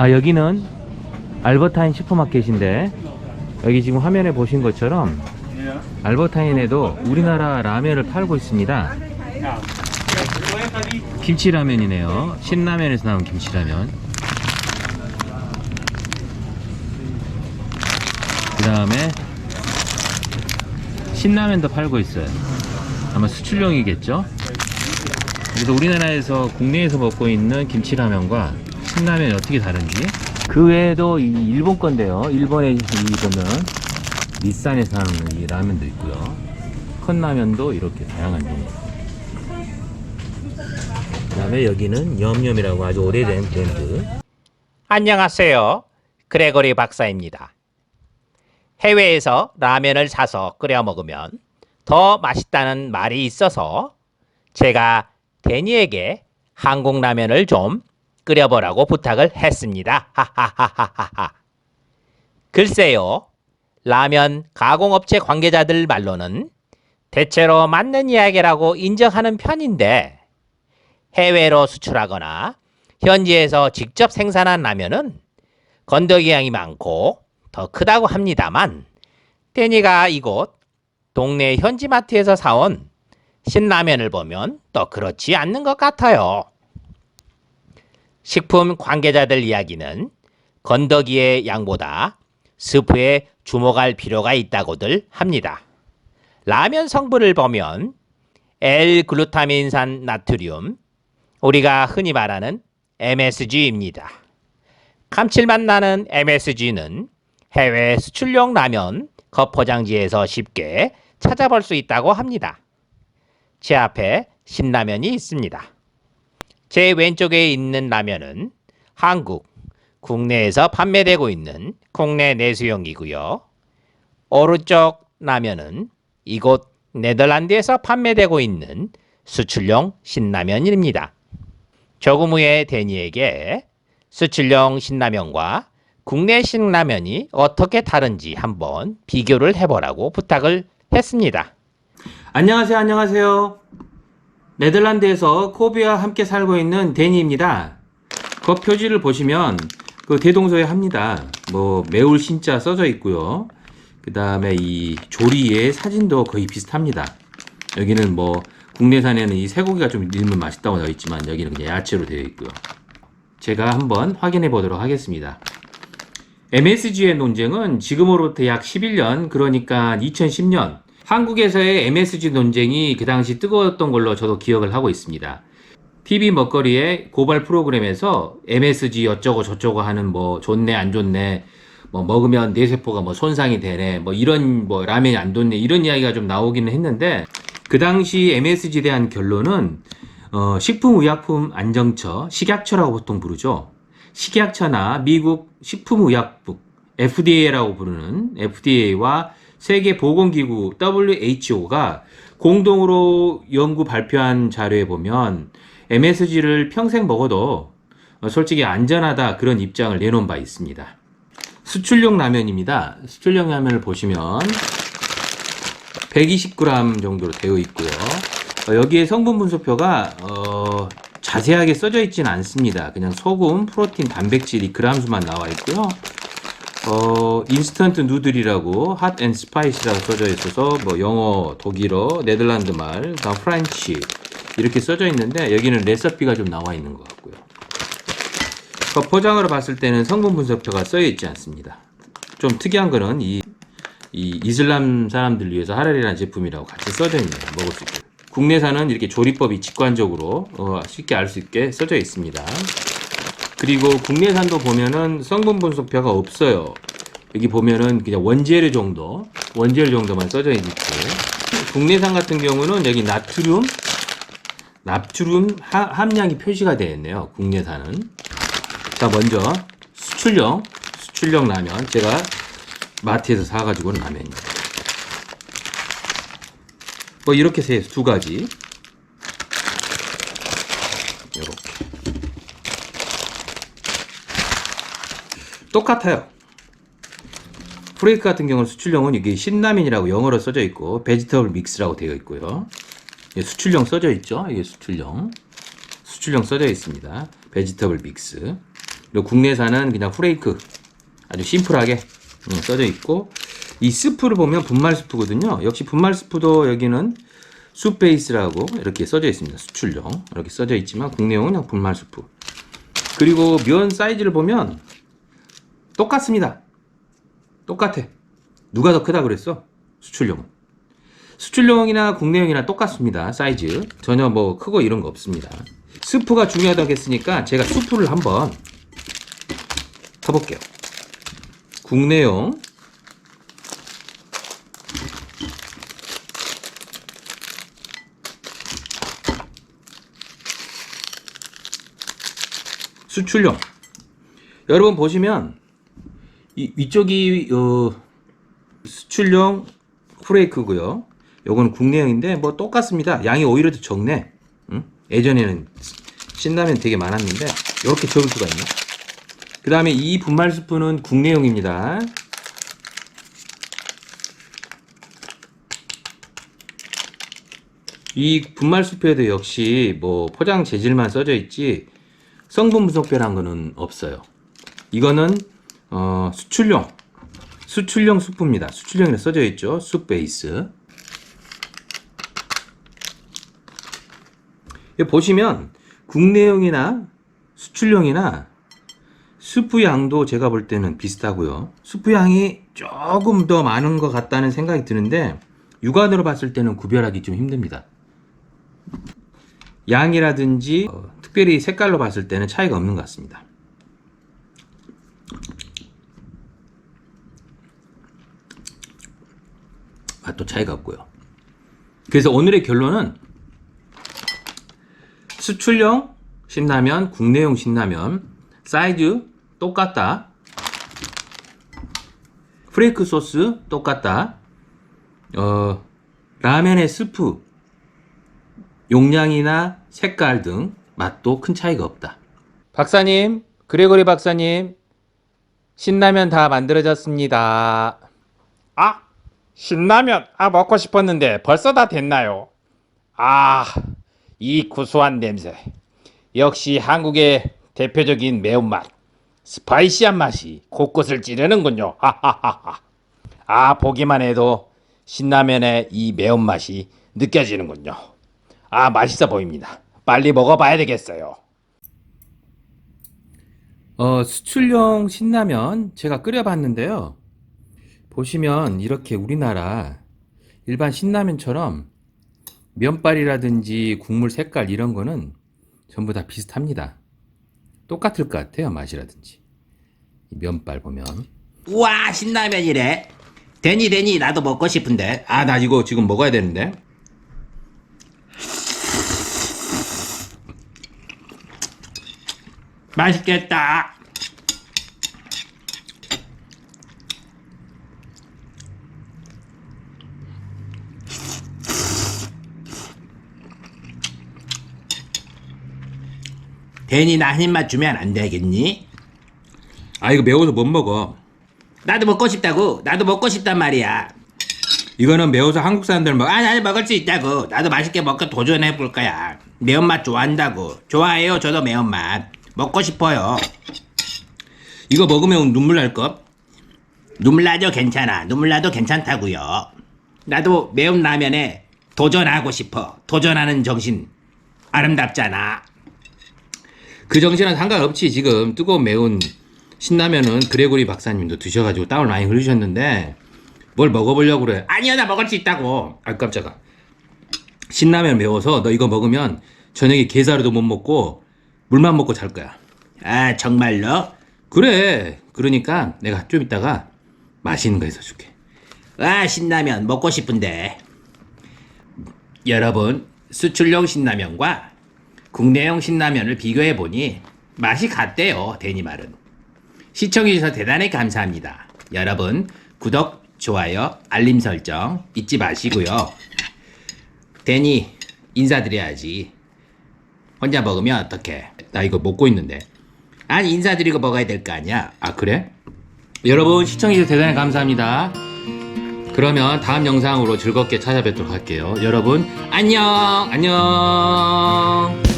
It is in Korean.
아 여기는 알버타인 슈퍼마켓인데 여기 지금 화면에 보신 것처럼 알버타인에도 우리나라 라면을 팔고 있습니다. 김치라면이네요. 신라면에서 나온 김치라면. 그 다음에 신라면도 팔고 있어요. 아마 수출용이겠죠? 그래서 우리나라에서 국내에서 먹고 있는 김치라면과 신라면이 어떻게 다른지 그 외에도 이 일본 건데요. 일본에 이 보면 닛산에서 하는 이 라면도 있고요. 컵라면도 이렇게 다양한 종류. 그 다음에 여기는 염염이라고 아주 오래된 브랜드. 안녕하세요. 그레고리 박사입니다. 해외에서 라면을 사서 끓여 먹으면 더 맛있다는 말이 있어서 제가 데니에게 한국 라면을 좀 끓여보라고 부탁을 했습니다. 하하하하하. 글쎄요. 라면 가공업체 관계자들 말로는 대체로 맞는 이야기라고 인정하는 편인데 해외로 수출하거나 현지에서 직접 생산한 라면은 건더기 양이 많고 더 크다고 합니다만 데니가 이곳 동네 현지 마트에서 사온 신라면을 보면 또 그렇지 않는 것 같아요. 식품 관계자들 이야기는 건더기의 양보다 스프에 주목할 필요가 있다고들 합니다. 라면 성분을 보면 L-글루타민산 나트륨, 우리가 흔히 말하는 MSG입니다. 감칠맛 나는 MSG는 해외 수출용 라면 겉포장지에서 쉽게 찾아볼 수 있다고 합니다. 제 앞에 신라면이 있습니다. 제 왼쪽에 있는 라면은 한국, 국내에서 판매되고 있는 국내 내수용이고요. 오른쪽 라면은 이곳 네덜란드에서 판매되고 있는 수출용 신라면입니다. 조금 후에 데니에게 수출용 신라면과 국내 신라면이 어떻게 다른지 한번 비교를 해보라고 부탁을 했습니다. 안녕하세요, 안녕하세요. 네덜란드에서 코비와 함께 살고 있는 데니입니다. 그 표지를 보시면 그 대동소에 합니다. 뭐 매울 신자 써져 있고요. 그 다음에 이 조리의 사진도 거의 비슷합니다. 여기는 뭐 국내산에는 이 쇠고기가 좀 넣으면 맛있다고 되어 있지만 여기는 그냥 야채로 되어 있고요. 제가 한번 확인해 보도록 하겠습니다. MSG의 논쟁은 지금으로부터 약 11년, 그러니까 2010년, 한국에서의 MSG 논쟁이 그 당시 뜨거웠던 걸로 저도 기억을 하고 있습니다. TV 먹거리의 고발 프로그램에서 MSG 어쩌고 저쩌고 하는 뭐 좋네, 안 좋네, 뭐 먹으면 뇌세포가 뭐 손상이 되네, 뭐 이런 뭐 라면이 안 좋네, 이런 이야기가 좀 나오기는 했는데, 그 당시 MSG에 대한 결론은, 어, 식품의약품 안정처, 식약처라고 보통 부르죠. 식약처나 미국 식품의약국 FDA라고 부르는 FDA와 세계보건기구 WHO가 공동으로 연구 발표한 자료에 보면 MSG를 평생 먹어도 어, 솔직히 안전하다 그런 입장을 내놓은 바 있습니다. 수출용 라면입니다. 수출용 라면을 보시면 120g 정도로 되어 있고요. 어, 여기에 성분 분소표가 어, 자세하게 써져 있지는 않습니다. 그냥 소금, 프로틴, 단백질이 그람수만 나와 있고요. 어, 인스턴트 누들이라고 핫 앤 스파이시라고 써져 있어서 뭐 영어, 독일어, 네덜란드 말, 다 프렌치 이렇게 써져 있는데 여기는 레시피가 좀 나와 있는 것 같고요. 그 포장으로 봤을 때는 성분 분석표가 써져 있지 않습니다. 좀 특이한 거는 이, 이 이슬람 사람들 위해서 하랄이라는 제품이라고 같이 써져 있네요. 먹을 수 있게. 국내산은 이렇게 조리법이 직관적으로 어, 쉽게 알 수 있게 써져 있습니다. 그리고 국내산도 보면은 성분 분석표가 없어요. 여기 보면은 그냥 원재료 정도, 원재료 정도만 써져 있고, 국내산 같은 경우는 여기 나트륨, 하- 함량이 표시가 되어 있네요. 국내산은. 자, 먼저 수출용, 수출용 라면. 제가 마트에서 사가지고 온 라면입니다. 뭐 이렇게 세두 가지. 이렇게. 똑같아요. 프레이크 같은 경우는 수출용은 이게 신라면이라고 영어로 써져 있고 베지터블 믹스라고 되어 있고요. 수출용 써져 있죠. 이게 수출용. 수출용 써져 있습니다. 베지터블 믹스. 그리고 국내산은 그냥 후레이크 아주 심플하게 음, 써져 있고 이 스프를 보면 분말 스프거든요. 역시 분말 스프도 여기는 숲 베이스라고 이렇게 써져 있습니다. 수출용 이렇게 써져 있지만 국내용은 그냥 분말 스프. 그리고 면 사이즈를 보면 똑같습니다. 똑같아. 누가 더 크다 그랬어? 수출용은. 수출용이나 국내용이나 똑같습니다. 사이즈. 전혀 뭐 크고 이런 거 없습니다. 스프가 중요하다고 했으니까 제가 스프를 한번 타볼게요. 국내용 수출용 여러분 보시면 이 위쪽이 어, 수출용 후레이크고요. 요거는 국내용인데 뭐 똑같습니다. 양이 오히려 더 적네. 응? 예전에는 신라면 되게 많았는데 이렇게 적을 수가 있네. 그 다음에 이 분말 스프는 국내용입니다. 이 분말 스프에도 역시 뭐 포장 재질만 써져 있지 성분 분석표란 거는 없어요. 이거는 어, 수출용 수출용 수프입니다. 수출용이라 써져 있죠. 숲 베이스. 보시면 국내용이나 수출용이나 수프 양도 제가 볼 때는 비슷하고요. 수프 양이 조금 더 많은 것 같다는 생각이 드는데 육안으로 봤을 때는 구별하기 좀 힘듭니다. 양이라든지 어, 특별히 색깔로 봤을 때는 차이가 없는 것 같습니다. 맛도 차이가 없고요. 그래서 오늘의 결론은 수출용 신라면, 국내용 신라면 사이즈 똑같다. 프레이크 소스 똑같다. 어, 라면의 스프 용량이나 색깔 등 맛도 큰 차이가 없다. 박사님, 그레고리 박사님, 신라면 다 만들어졌습니다. 아, 신라면 아 먹고 싶었는데 벌써 다 됐나요? 아, 이 구수한 냄새. 역시 한국의 대표적인 매운맛. 스파이시한 맛이 곳곳을 찌르는군요. 하하하하. 아, 보기만 해도 신라면의 이 매운맛이 느껴지는군요. 아, 맛있어 보입니다. 빨리 먹어봐야 되겠어요. 어, 수출용 신라면 제가 끓여봤는데요. 보시면 이렇게 우리나라 일반 신라면처럼 면발이라든지 국물 색깔 이런 거는 전부 다 비슷합니다. 똑같을 것 같아요, 맛이라든지. 이 면발 보면. 우와 신라면이래 데니 데니 나도 먹고 싶은데 아, 나 이거 지금 먹어야 되는데. 맛있겠다 데니 나한 입만 주면 안 되겠니? 아, 이거 매워서 못 먹어. 나도 먹고 싶다고 나도 먹고 싶단 말이야 이거는 매워서 한국 사람들 먹, 아, 나도 먹을 수 있다고. 나도 맛있게 먹고 도전해 볼 거야. 매운맛 좋아한다고. 좋아해요. 저도 매운맛. 먹고 싶어요. 이거 먹으면 눈물 날 것? 눈물 나죠? 괜찮아. 눈물 나도 괜찮다고요. 나도 매운 라면에 도전하고 싶어. 도전하는 정신. 아름답잖아. 그 정신은 상관없지. 지금 뜨거운 매운 신라면은 그레고리 박사님도 드셔가지고 땀을 많이 흘리셨는데 뭘 먹어보려고 그래. 아니요, 나 먹을 수 있다고. 아 깜짝아. 신라면 매워서 너 이거 먹으면 저녁에 게사료도 못 먹고 물만 먹고 잘 거야. 아, 정말로? 그래. 그러니까 내가 좀 이따가 맛있는 거 해서 줄게. 아, 신라면 먹고 싶은데. 여러분, 수출용 신라면과 국내용 신라면을 비교해 보니 맛이 같대요, 데니 말은. 시청해주셔서 대단히 감사합니다. 여러분, 구독, 좋아요, 알림 설정 잊지 마시고요. 데니, 인사드려야지. 혼자 먹으면 어떡해. 나 이거 먹고 있는데. 아니, 인사드리고 먹어야 될 거 아니야? 아 그래? 여러분 시청해주셔서 대단히 감사합니다. 그러면 다음 영상으로 즐겁게 찾아뵙도록 할게요. 여러분 안녕 안녕.